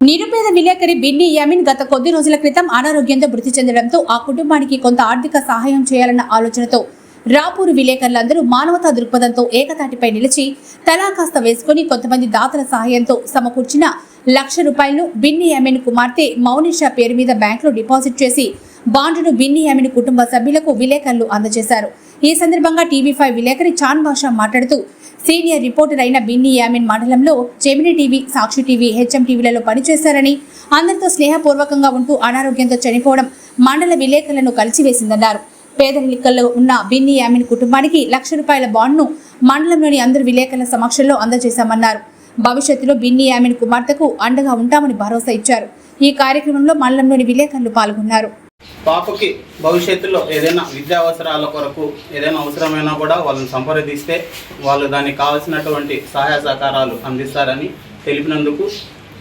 నిరుపేద విలేకరి బిన్ని యామిన్ గత కొద్ది రోజుల క్రితం అనారోగ్యంతో మృతి చెందడంతో ఆ కుటుంబానికి కొంత ఆర్థిక సహాయం చేయాలన్న ఆలోచనతో రాపూరు విలేకరులందరూ మానవతా దృక్పథంతో ఏకతాటిపై నిలిచి తలా కాస్త వేసుకుని కొంతమంది దాతల సహాయంతో సమకూర్చిన లక్ష రూపాయలను బిన్ని యామిన్ కుమార్తె మౌనిషా పేరు మీద బ్యాంకులో డిపాజిట్ చేసి బాండును బిన్ని యామిన్ కుటుంబ సభ్యులకు విలేకరులు అందజేశారు. ఈ సందర్భంగా టీవీ ఫైవ్ విలేకరి చాన్ బాషా మాట్లాడుతూ సీనియర్ రిపోర్టర్ అయిన బిన్ని యామిన్ మండలంలో Gemini TV Sakshi TV HM టీవీలలో పనిచేశారని అందరితో స్నేహపూర్వకంగా ఉంటూ అనారోగ్యంతో చనిపోవడం మండల విలేకరులను కలిసివేసిందన్నారు. పేదరికల్లో ఉన్న బిన్ని యామిన్ కుటుంబానికి లక్ష రూపాయల బాండ్ను మండలంలోని అందరు విలేకరుల సమక్షంలో అందజేశామన్నారు. భవిష్యత్తులో బిన్ని యామిన్ కుమార్తెకు అండగా ఉంటామని భరోసా ఇచ్చారు. ఈ కార్యక్రమంలో మండలంలోని విలేకరులు పాల్గొన్నారు. పాపకి భవిష్యత్తులో ఏదైనా విద్యా అవసరాల కొరకు ఏదైనా అవసరమైనా కూడా వాళ్ళని సంప్రదిస్తే వాళ్ళు దానికి కావాల్సినటువంటి సహాయ సహకారాలు అందిస్తారని తెలిపినందుకు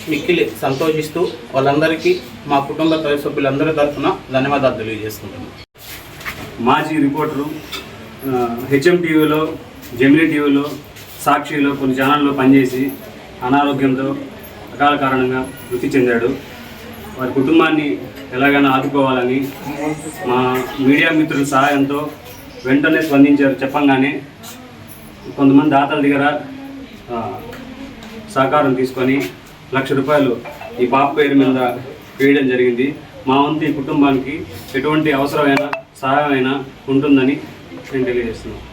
మిక్కిలి సంతోషిస్తూ వాళ్ళందరికీ మా కుటుంబ సభ్యులందరి తరఫున ధన్యవాదాలు తెలియజేసుకుంటున్నాను మాజీ రిపోర్టరు హెచ్ఎం టీవీలో జెమినీ టీవీలో సాక్షిలో కొన్ని ఛానల్లో పనిచేసి అనారోగ్యంతో అకాల కారణంగా మృతి చెందాడు. వారి కుటుంబాన్ని ఎలాగైనా ఆదుకోవాలని మా మీడియా మిత్రుల సహాయంతో వెంటనే స్పందించారు చెప్పంగానే కొంతమంది దాతల దగ్గర సహకారం తీసుకొని లక్ష రూపాయలు ఈ పాప పేరు మీద వేయడం జరిగింది. మా వంతు ఈ కుటుంబానికి ఎటువంటి అవసరమైన సహాయమైనా ఉంటుందని నేను తెలియజేస్తున్నాను.